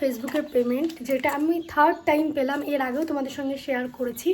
ফেসবুকের পেমেন্ট যেটা আমি থার্ড টাইম পেলাম, এর আগেও তোমাদের সঙ্গে শেয়ার করেছি।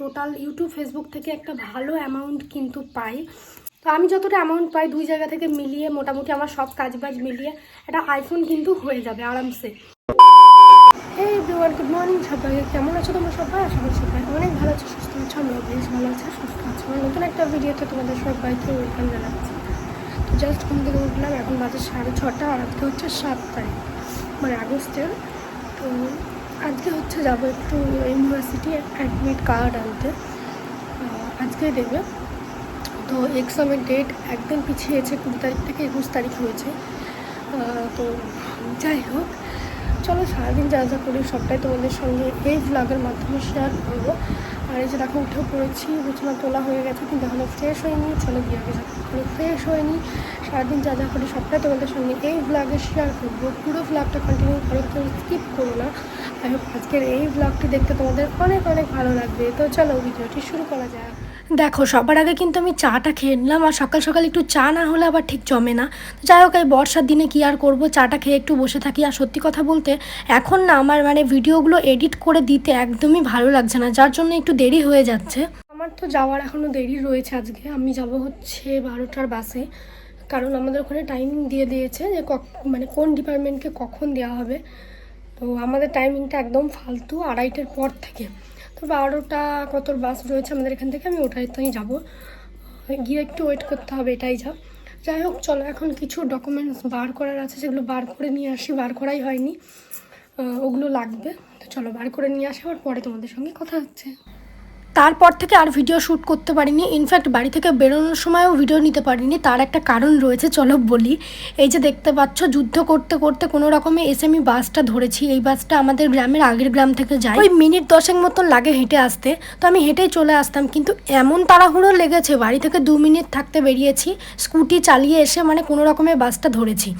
টোটাল ইউটিউব ফেসবুক থেকে একটা ভালো অ্যামাউন্ট কিন্তু পাই। তো আমি যতটা অ্যামাউন্ট পাই, দুই জায়গা থেকে মিলিয়ে মোটামুটি আমার সব কাজবাজ মিলিয়ে একটা আইফোন কিন্তু হয়ে যাবে আরামসে। এই গুড মর্নিং সবাই। কেমন আছো তোমরা সবাই? আশা সবাই অনেক ভালো আছো, সুস্থ আছো আমরা ভালো আছি, সুস্থ আছো। নতুন একটা ভিডিওতে তোমাদের সবাইকে ওয়েলকাম জানাচ্ছি। তো জাস্ট ঘুম থেকে উঠলাম এখন বাজে সাড়ে ছটা, আর আজকে হচ্ছে সাত তারিখ মানে আগস্টের, তো আজকে হচ্ছে যাব একটু ইউনিভার্সিটি অ্যাডমিট কার্ড আনতে। আজকে দেবে। তো এক্সামের ডেট একদিন পিছিয়েছে কুড়ি তারিখ থেকে একুশ তারিখ হয়েছে তো যাই হোক, চলো সারাদিন যা যা করি সবটাই তোমাদের সঙ্গে এই ভ্লগের মাধ্যমে শেয়ার করব। আর এই যে দেখো, উঠে পড়েছি। বিছানা তোলা হয়ে গেছে, কিন্তু এখনও ফ্রেশ হয়নি। চলো গিয়ে যাব এখনও ফ্রেশ হয়নি। সারাদিন যা যা করি, সবটাই তোমাদের সঙ্গে এই ব্লগে শেয়ার করব। পুরো ব্লগটা কন্টিনিউ করো, কেউ স্কিপ করো না। আই হোপ আজকের এই ব্লগটি দেখতে তোমাদের অনেক অনেক ভালো লাগবে। তো চলো ভিডিওটি শুরু করা যাক। দেখো, সবার আগে কিন্তু আমি চাটা খেয়ে নিলাম আর সকাল সকাল একটু চা না হলে আবার ঠিক জমে না। তো যাই হোক, এই বর্ষার দিনে কি আর করব? চাটা খেয়ে একটু বসে থাকি। আর সত্যি কথা বলতে, এখন না আমার মানে ভিডিওগুলো এডিট করে দিতে একদমই ভালো লাগছে না, যার জন্য একটু দেরি হয়ে যাচ্ছে। আমার তো যাওয়ার এখনও দেরি রয়েছে আজকে। আমি যাব হচ্ছে বারোটার বাসে। কারণ আমাদের ওখানে টাইমিং দিয়ে দিয়েছে যে মানে কোন ডিপার্টমেন্টকে কখন দেওয়া হবে। তো আমাদের টাইমিংটা একদম ফালতু আড়াইটের পর থেকে। তো বারোটা কত বাস রয়েছে আমাদের এখান থেকে, আমি ওটাইতেই যাব। গিয়ে একটু ওয়েট করতে হবে, এটাই যা। যাই হোক, চলো, এখন কিছু ডকুমেন্টস বার করার আছে, সেগুলো বার করে নিয়ে আসি, বার করাই হয়নি। ওগুলো লাগবে। তো চলো, বার করে নিয়ে আসি, আবার পরে তোমাদের সঙ্গে কথা হচ্ছে। তারপর থেকে আর ভিডিও শ্যুট করতে পারিনি। ইনফ্যাক্ট বাড়ি থেকে বেরোনোর সময়ও ভিডিও নিতে পারিনি। তার একটা কারণ রয়েছে, চলো বলি। এই যে দেখতে পাচ্ছ, যুদ্ধ করতে করতে কোনো রকমে এসে আমি বাসটা ধরেছি। এই বাসটা আমাদের গ্রামের আগের গ্রাম থেকে যায়। ওই মিনিট দশেক মতন লাগে হেঁটে আসতে। তো আমি হেঁটেই চলে আসতাম। কিন্তু এমন তাড়াহুড়ো লেগেছে, বাড়ি থেকে দু মিনিট থাকতে বেরিয়েছি। স্কুটি চালিয়ে এসে মানে কোনো রকমে বাসটা ধরেছি।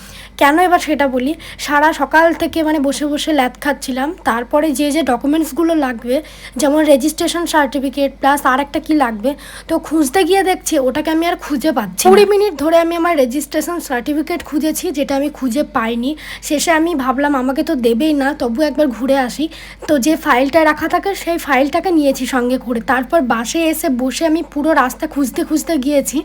কেন এবার সেটা বলি? সারা সকাল থেকে মানে বসে বসে ল্যাদ খাচ্ছিলাম। তারপরে যে যে ডকুমেন্টসগুলো লাগবে, যেমন রেজিস্ট্রেশন সার্টিফিকেট প্লাস আর একটা কী লাগবে? তো খুঁজতে গিয়ে দেখছি, ওটাকে আমি আর খুঁজে পাচ্ছি কুড়ি মিনিট ধরে আমি আমার রেজিস্ট্রেশন সার্টিফিকেট খুঁজেছি, যেটা আমি খুঁজে পাইনি। শেষে আমি ভাবলাম, আমাকে তো দেবেই না, তবু একবার ঘুরে আসি। তো যে ফাইলটা রাখা থাকে, সেই ফাইলটাকে নিয়েছি সঙ্গে করে। তারপর বাসে এসে বসে আমি পুরো রাস্তা খুঁজতে খুঁজতে গিয়েছি।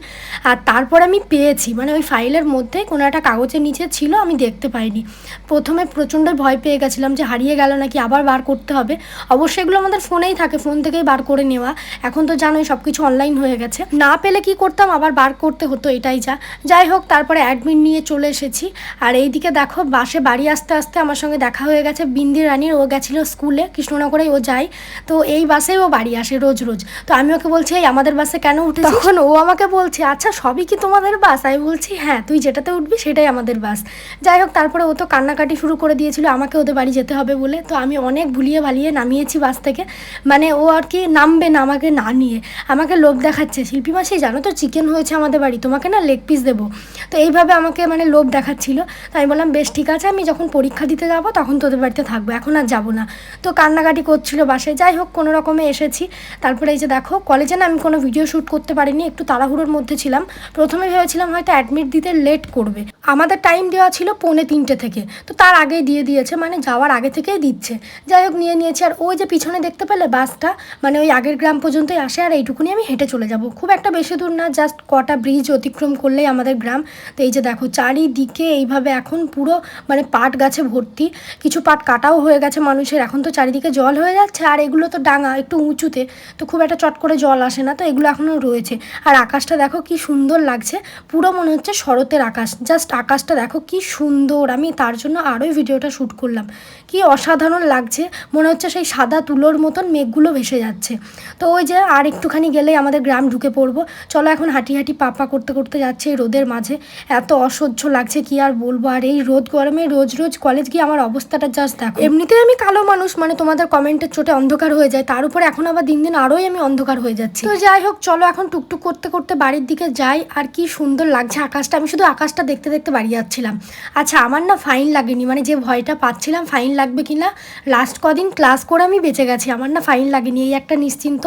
আর তারপর আমি পেয়েছি মানে ওই ফাইলের মধ্যে কোনো একটা কাগজের নিচে ছিল, আমি দেখতে পাইনি। প্রথমে প্রচণ্ড ভয় পেয়ে গেছিলাম যে হারিয়ে গেল নাকি, আবার বার করতে হবে। অবশ্যই এগুলো আমাদের ফোনেই থাকে ফোন থেকেই বার করে নেওয়া। এখন তো জানোই সব কিছু অনলাইন হয়ে গেছে। না পেলে কি করতাম? আবার বার করতে হতো, এটাই যা। যাই হোক, তারপরে অ্যাডমিট নিয়ে চলে এসেছি। আর এইদিকে দেখো, বাসে বাড়ি আসতে আসতে আমার সঙ্গে দেখা হয়ে গেছে বিন্দি রানীর। ও গেছিল স্কুলে কৃষ্ণনগরে ও যায়। তো এই বাসেই ও বাড়ি আসে রোজ রোজ। তো আমি ওকে বলছি, এই, আমাদের বাসে কেন উঠে তখন ও আমাকে বলছে আচ্ছা সবই কি তোমাদের বাস? আমি বলছি হ্যাঁ তুই যেটাতে উঠবি সেটাই আমাদের বাস। যাই হোক, তারপরে ও তো কান্নাকাটি শুরু করে দিয়েছিল, আমাকে ওদের বাড়ি যেতে হবে বলে। তো আমি অনেক ভুলিয়ে ভালিয়ে নামিয়েছি বাস থেকে। মানে ও আর কি নামবে না আমাকে না নিয়ে। আমাকে লোভ দেখাচ্ছে। শিল্পী মাসি, জানো তো চিকেন হয়েছে আমাদের বাড়ি। তোমাকে না লেগ পিস দেবো। তো এইভাবে আমাকে মানে লোভ দেখাচ্ছিল। তো আমি বললাম, বেশ, ঠিক আছে, আমি যখন পরীক্ষা দিতে যাব, তখন তোদের বাড়িতে থাকব। এখন আর যাব না। তো কান্নাকাটি করছিল বাসে যাই হোক, কোনো রকমে এসেছি। তারপরে এই যে দেখো কলেজে না আমি কোনো ভিডিও শ্যুট করতে পারিনি, একটু তাড়াহুড়োর মধ্যে ছিলাম। প্রথমে ভেবেছিলাম হয়তো অ্যাডমিট দিতে লেট করবে। আমাদের টাইম দেওয়া ছিল পৌনে তিনটে থেকে। তো তার আগেই দিয়ে দিয়েছে মানে যাওয়ার আগে থেকেই দিচ্ছে। যাই হোক, নিয়ে নিয়েছি। আর ওই যে পিছনে দেখতে পেলে বাসটা মানে ওই আগের গ্রাম পর্যন্তই আসে আর এইটুকুনি আমি হেঁটে চলে যাব। খুব একটা বেশি দূর না জাস্ট কটা ব্রিজ অতিক্রম করলেই আমাদের গ্রাম। তো এই যে দেখো, চারিদিকে এইভাবে এখন পুরো মানে পাট গাছে ভর্তি। কিছু পাট কাটাও হয়ে গেছে মানুষের, এখন তো চারিদিকে জল হয়ে যাচ্ছে আর এগুলো তো ডাঙা, একটু উঁচুতে। তো খুব একটা চট করে জল আসে না, তো এগুলো এখনও রয়েছে। আর আকাশটা দেখো কি সুন্দর লাগছে, পুরো মনে হচ্ছে শরতের আকাশ। জাস্ট আকাশটা দেখো কি সুন্দর, আমি তার জন্য আরোই ভিডিওটা শ্যুট করলাম। কি অসাধারণ লাগছে, মনে হচ্ছে সেই সাদা তুলোর মতন মেঘগুলো ভেসে যাচ্ছে। তো ওই যে আর একটুখানি গেলেই আমাদের গ্রাম ঢুকে পড়ব। চলো এখন হাঁটি হাঁটি পাপা করতে করতে যাচ্ছে এই রোদের মাঝে। এত অসহ্য লাগছে, কি আর বলব? আর এই রোদ গরমে রোজ রোজ কলেজ গিয়ে আমার অবস্থাটা জাস্ট দেখো। এমনিতেই আমি কালো মানুষ মানে তোমাদের কমেন্টের চোটে অন্ধকার হয়ে যায়। তার উপর এখন আবার দিন দিন আরোই আমি অন্ধকার হয়ে যাচ্ছি। তো যাই হোক, চলো এখন টুকটুক করতে করতে বাড়ির দিকে যাই। আর কি সুন্দর লাগছে আকাশটা। আমি শুধু আকাশটা দেখতে দেখতে বাড়ি যাচ্ছিলাম। আচ্ছা আমার না ফাইন লাগেনি। মানে যে ভয়টা পাচ্ছিলাম ফাইন লাগবে কিনা? লাস্ট কদিন ক্লাস করে আমি বেঁচে গেছি। আমার না ফাইন লাগেনি। এই একটা নিশ্চিত নিশ্চিন্ত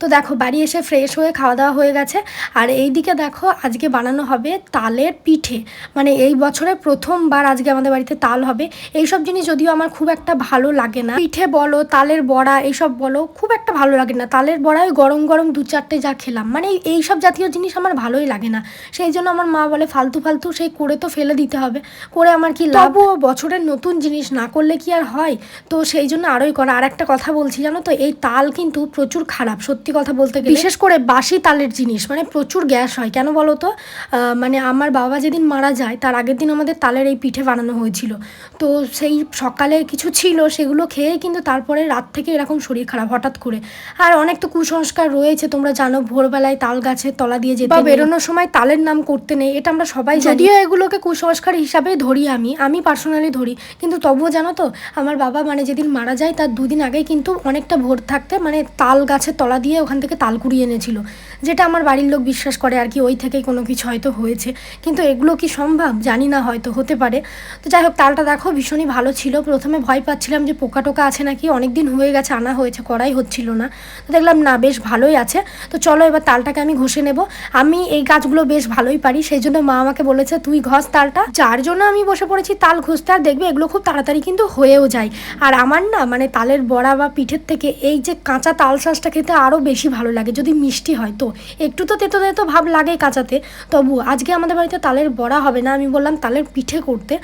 তো দেখো, বাড়ি এসে ফ্রেশ হয়ে খাওয়া দাওয়া হয়ে গেছে। আর এই দিকে দেখো, আজকে বানানো হবে তালের পিঠে। মানে এই বছরে প্রথমবার আজকে আমাদের বাড়িতে তাল হবে। এইসব জিনিস যদিও আমার খুব একটা ভালো লাগে না। পিঠে বলো, তালের বড়া, এইসব বলো, খুব একটা ভালো লাগে না। তালের বড়ায় গরম গরম দু চারটে যা খেলাম। মানে এই সব জাতীয় জিনিস আমার ভালোই লাগে না। সেই জন্য আমার মা বলে, ফালতু ফালতু, সেই করে তো ফেলে দিতে হবে। করে আমার কি লাভ? তবুও বছরের নতুন জিনিস না করলে কি আর হয়? তো সেই জন্য আরোই করা। আর একটা কথা বলছি, জানো তো, এই তাল কিন্তু প্রচুর খারাপ সত্যি কথা বলতে গেলে। বিশেষ করে বাসি তালের জিনিস মানে প্রচুর গ্যাস হয়। কেন বলো তো? মানে আমার বাবা যেদিন মারা যায় তার আগের দিন আমাদের তালের এই পিঠে বানানো হয়েছিল। তো সেই সকালে কিছু ছিল সেগুলো খেয়ে কিন্তু তারপরে রাত থেকে এরকম শরীর খারাপ হঠাৎ করে। আর অনেক তো কুসংস্কার রয়েছে তোমরা জানো ভোরবেলায় তাল গাছের তলা দিয়ে যেতে বা বেরোনোর সময় তালের নাম করতে নেই এটা আমরা সবাই যদিও এগুলোকে কুসংস্কার হিসাবে ধরি আমি আমি পার্সোনালি ধরি। কিন্তু তবুও জানো তো আমার বাবা মানে যেদিন মারা যায় তার দুদিন আগেই কিন্তু অনেকটা ভোর থাকতে মানে তাল গাছের তলা দিয়ে ওখান থেকে তাল কুড়িয়ে এনেছিল। যেটা আমার বাড়ির লোক বিশ্বাস করে আর কি, ওই থেকেই কোনো কিছু হয়তো হয়েছে। কিন্তু এগুলো কি সম্ভব? জানি না হয়তো, হতে পারে। তো যাই হোক, তালটা দেখো, ভীষণই ভালো ছিল। প্রথমে ভয় পাচ্ছিলাম যে পোকা টোকা আছে নাকি? অনেক দিন হয়ে গেছে, আনা হয়েছে, করাই হচ্ছিল না। তো দেখলাম, না, বেশ ভালোই আছে। তো চলো এবার তালটাকে আমি ঘষে নেব। আমি এই গাছগুলো বেশ ভালোই পারি, সেই জন্য মা আমাকে বলেছে, তুই ঘষ তালটা। যার জন্য আমি বসে পড়েছি তাল ঘষতে। আর দেখবে, এগুলো খুব তাড়াতাড়ি কিন্তু হয়েও যায়। আর আমার না মানে তালের বড়া বা পিঠের থেকে এই যে কাঁচা তাল শাঁসটা খেতে আরও বেশি ভালো লাগে, যদি মিষ্টি হয় তো। একটু তো তেতো তেতো ভাব লাগে কাঁচাতে। তবু আজকে আমাদের বাড়িতে তালের বড়া হবে না, আমি বললাম তালের পিঠে করতে।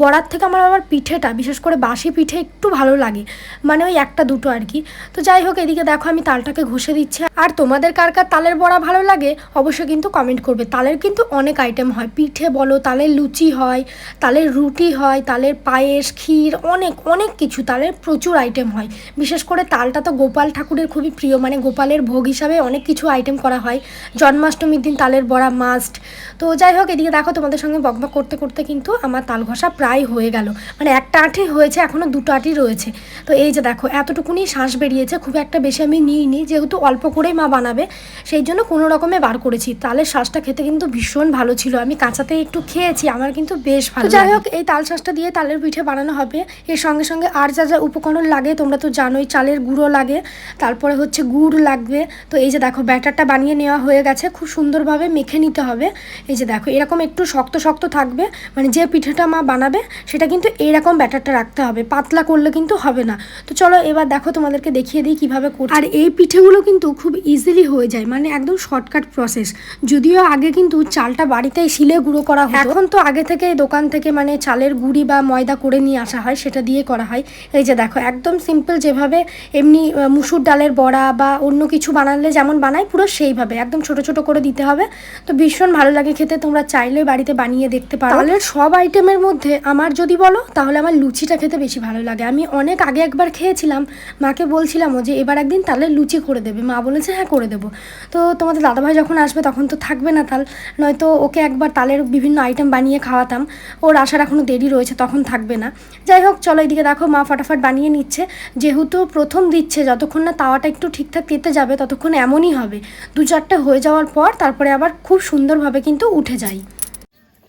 বড়ার থেকে আমার আবার পিঠেটা, বিশেষ করে বাসি পিঠে একটু ভালো লাগে মানে ওই একটা দুটো আর কি। তো যাই হোক, এদিকে দেখো আমি তালটাকে ঘষে দিচ্ছি। আর তোমাদের কার কার তালের বড়া ভালো লাগে, অবশ্যই কিন্তু কমেন্ট করবে। তালের কিন্তু অনেক আইটেম হয়, পিঠে বলো, তালের লুচি হয়, তালের রুটি হয়, তালের পায়েস, ক্ষীর, অনেক অনেক কিছু তালের প্রচুর আইটেম হয়। বিশেষ করে তালটা তো গোপাল ঠাকুরের খুবই প্রিয় মানে গোপালের ভোগ হিসাবে অনেক কিছু আইটেম করা হয়। জন্মাষ্টমীর দিন তালের বড়া মাস্ট তো যাই হোক এদিকে দেখো তোমাদের সঙ্গে বকবক করতে করতে কিন্তু আমার তাল ঘষা প্রায় হয়ে গেল। মানে একটা আঁটি হয়েছে এখনও দুটো আঁটি রয়েছে। তো এই যে দেখো এতটুকুনি শ্বাস বেরিয়েছে খুব একটা বেশি আমি নিইনি যেহেতু অল্প করেই মা বানাবে সেই জন্য কোনো রকমে বার করেছি। তালের শ্বাসটা খেতে কিন্তু ভীষণ ভালো ছিল আমি কাঁচাতে একটু খেয়েছি আমার কিন্তু বেশ ভালো যাই হোক এই তাল শ্বাসটা দিয়ে তালের পিঠে বানানো হবে। এর সঙ্গে সঙ্গে আর যা যা উপকরণ লাগে তোমরা তো জানোই চালের গুঁড়ো লাগে তারপরে হচ্ছে গুড় লাগবে। তো এই যে দেখো, ব্যাটারটা বানিয়ে নেওয়া হয়ে গেছে। খুব সুন্দরভাবে মেখে নিতে হবে। এই যে দেখো, এরকম একটু শক্ত শক্ত থাকবে। মানে যে পিঠেটা মা বানাবে, সেটা কিন্তু এরকম ব্যাটারটা রাখতে হবে। পাতলা করলে কিন্তু হবে না। তো চলো এবার দেখো তোমাদেরকে দেখিয়ে দিই কীভাবে কর আর এই পিঠেগুলো কিন্তু খুব ইজিলি হয়ে যায়। মানে একদম শর্টকাট প্রসেস যদিও আগে কিন্তু চালটা বাড়িতেই শিলে গুঁড়ো করা হয় এখন তো আগে থেকে দোকান থেকে মানে চালের গুঁড়ি বা ময়দা করে নিয়ে আসা হয়, সেটা দিয়ে করা হয়। এই যে দেখো, একদম সিম্পল যেভাবে এমনি মুসুর ডালের বড়া বা অন্য কিছু বানালে যেমন বানাই, পুরো সেইভাবে। একদম ছোট ছোট করে দিতে হবে। তো ভীষণ ভালো লাগে খেতে। তোমরা চাইলে বাড়িতে বানিয়ে দেখতে পারো। তাহলে সব আইটেমের মধ্যে আমার যদি বলো, তাহলে আমার লুচিটা খেতে বেশি ভালো লাগে। আমি অনেক আগে একবার খেয়েছিলাম। মাকে বলছিলামও যে, এবার একদিন তালের লুচি করে দেবে। মা বলেছে হ্যাঁ করে দেবো। তো তোমাদের দাদাভাই যখন আসবে, তখন তো থাকবে না তাল। নয়তো ওকে একবার তালের বিভিন্ন আইটেম বানিয়ে খাওয়াতাম। ওর আসার এখনও দেরি রয়েছে, তখন থাকবে না। যাই হোক, চলো এদিকে দেখো, মা ফটাফট বানিয়ে নিচ্ছে। যেহেতু প্রথম দিচ্ছে, যতক্ষণ না তাওয়াটা একটু ঠিকঠাক তেতে যাবে, ততক্ষণ এমনই হবে। দু চারটে হয়ে যাওয়ার পর তারপরে আবার খুব সুন্দরভাবে কিন্তু উঠে যায়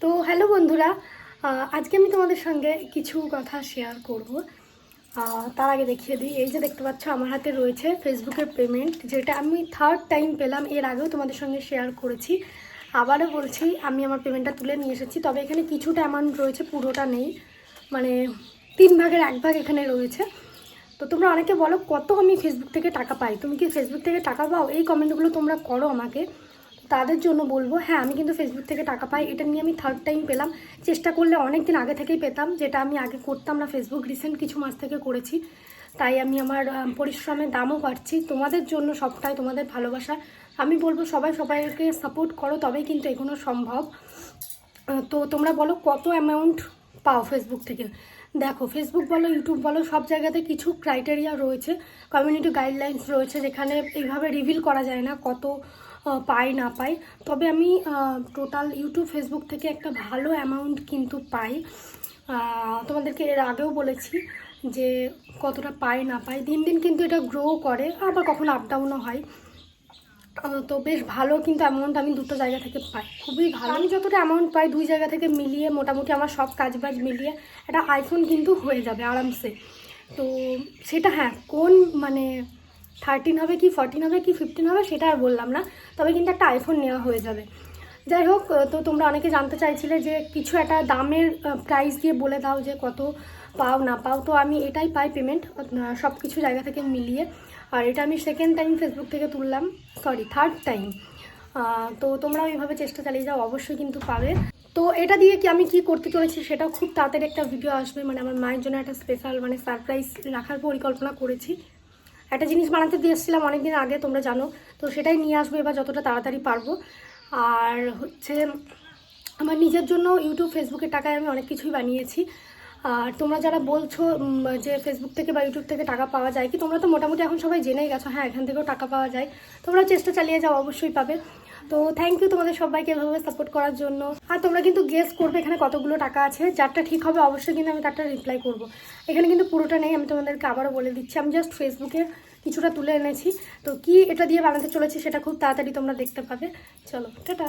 তো হ্যালো বন্ধুরা আজকে আমি তোমাদের সঙ্গে কিছু কথা শেয়ার করব। তার আগে দেখিয়ে দিই, এই যে দেখতে পাচ্ছ আমার হাতে রয়েছে ফেসবুকের পেমেন্ট যেটা আমি থার্ড টাইম পেলাম, এর আগেও তোমাদের সঙ্গে শেয়ার করেছি। আবারও বলছি, আমি আমার পেমেন্টটা তুলে নিয়ে এসেছি, তবে এখানে কিছুটা অ্যামাউন্ট রয়েছে, পুরোটা নেই। মানে তিন ভাগের এক ভাগ এখানে রয়েছে। তো তোমরা অনেকে বলো, কত আমি ফেসবুক থেকে টাকা পাই? তুমি কি ফেসবুক থেকে টাকা পাও? এই কমেন্টগুলো তোমরা করো আমাকে। তাদের জন্য বলব হ্যাঁ আমি কিন্তু ফেসবুক থেকে টাকা পাই। এটা নিয়ে আমি থার্ড টাইম পেলাম। চেষ্টা করলে অনেক দিন আগে থেকেই পেতাম, যেটা আমি আগে করতাম না। ফেসবুক রিসেন্ট কিছু মাস থেকে করেছি। তাই আমি আমার পরিশ্রমের দামও পাচ্ছি তোমাদের জন্য সবটাই তোমাদের ভালোবাসা। আমি বলব, সবাই সবাইকে সাপোর্ট করো, তবেই কিন্তু এগোনো সম্ভব। তো তোমরা বলো, কত অ্যামাউন্ট পাও ফেসবুক থেকে? দেখো ফেসবুক বলো ইউটিউব বলো, সব জায়গাতে কিছু ক্রাইটেরিয়া রয়েছে কমিউনিটি গাইডলাইন্স রয়েছে যেখানে এইভাবে রিভিল করা যায় না কত পাই না পাই তবে আমি টোটাল ইউটিউব ফেসবুক থেকে একটা ভালো অ্যামাউন্ট কিন্তু পাই। তোমাদেরকে এর আগেও বলেছি যে কতটা পাই না পাই দিন দিন কিন্তু এটা গ্রো করে, আবার কখনো আপ ডাউনও হয়। তো বেশ ভালো, কিন্তু অ্যামাউন্ট আমি দুটো জায়গা থেকে পাই। খুবই ভালো। আমি যতটা অ্যামাউন্ট পাই দুই জায়গা থেকে মিলিয়ে মোটামুটি আমার সব কাজবাজ মিলিয়ে একটা আইফোন কিন্তু হয়ে যাবে আরামসে। তো সেটা হ্যাঁ কোন মানে থার্টিন হবে কি ফোরটিন হবে কি ফিফটিন হবে সেটা আর বললাম না, তবে কিন্তু একটা আইফোন নেওয়া হয়ে যাবে। যাই হোক তো তোমরা অনেকে জানতে চাইছিলে যে কিছু একটা দামের প্রাইস দিয়ে বলে দাও যে কত পাও না পাও, তো আমি এটাই পাই পেমেন্ট সব কিছু জায়গা থেকে মিলিয়ে। আর এটা আমি সেকেন্ড টাইম ফেসবুক থেকে তুললাম সরি থার্ড টাইম তো তোমরা ওইভাবে চেষ্টা চালিয়ে যাও, অবশ্যই কিন্তু পাবে। তো এটা দিয়ে কি আমি কি করতে চলেছি সেটাও খুব তাড়াতাড়ি একটা ভিডিও আসবে মানে আমার মায়ের জন্য একটা স্পেশাল মানে সারপ্রাইজ রাখার পরিকল্পনা করেছি। একটা জিনিস বানাতে দিয়ে এসেছিলাম অনেকদিন আগে, তোমরা জানো। তো সেটাই নিয়ে আসব এবার যতটা তাড়াতাড়ি পারব। আর হচ্ছে, আমার নিজের জন্য ইউটিউব ফেসবুকের টাকায় আমি অনেক কিছুই বানিয়েছি। আর তোমরা যারা বলছো যে ফেসবুক থেকে বা ইউটিউব থেকে টাকা পাওয়া যায়, কি তোমরা তো মোটামুটি এখন সবাই জেনেই গেছো হ্যাঁ এখান থেকেও টাকা পাওয়া যায়। তোমরা চেষ্টা চালিয়ে যাও, অবশ্যই পাবে। তো থ্যাংক ইউ তোমাদের সবাইকে এভাবে সাপোর্ট করার জন্য। আর তোমরা কিন্তু গেস করবে এখানে কতগুলো টাকা আছে। যারটা ঠিক হবে অবশ্যই কিন্তু আমি তারটা রিপ্লাই করব। এখানে কিন্তু পুরোটা নেই, আমি তোমাদেরকে আবারও বলে দিচ্ছি। আমি জাস্ট ফেসবুকে কিছুটা তুলে এনেছি। তো কি এটা দিয়ে বানাতে চলেছি সেটা খুব তাড়াতাড়ি তোমরা দেখতে পাবে। চলো, টাটা!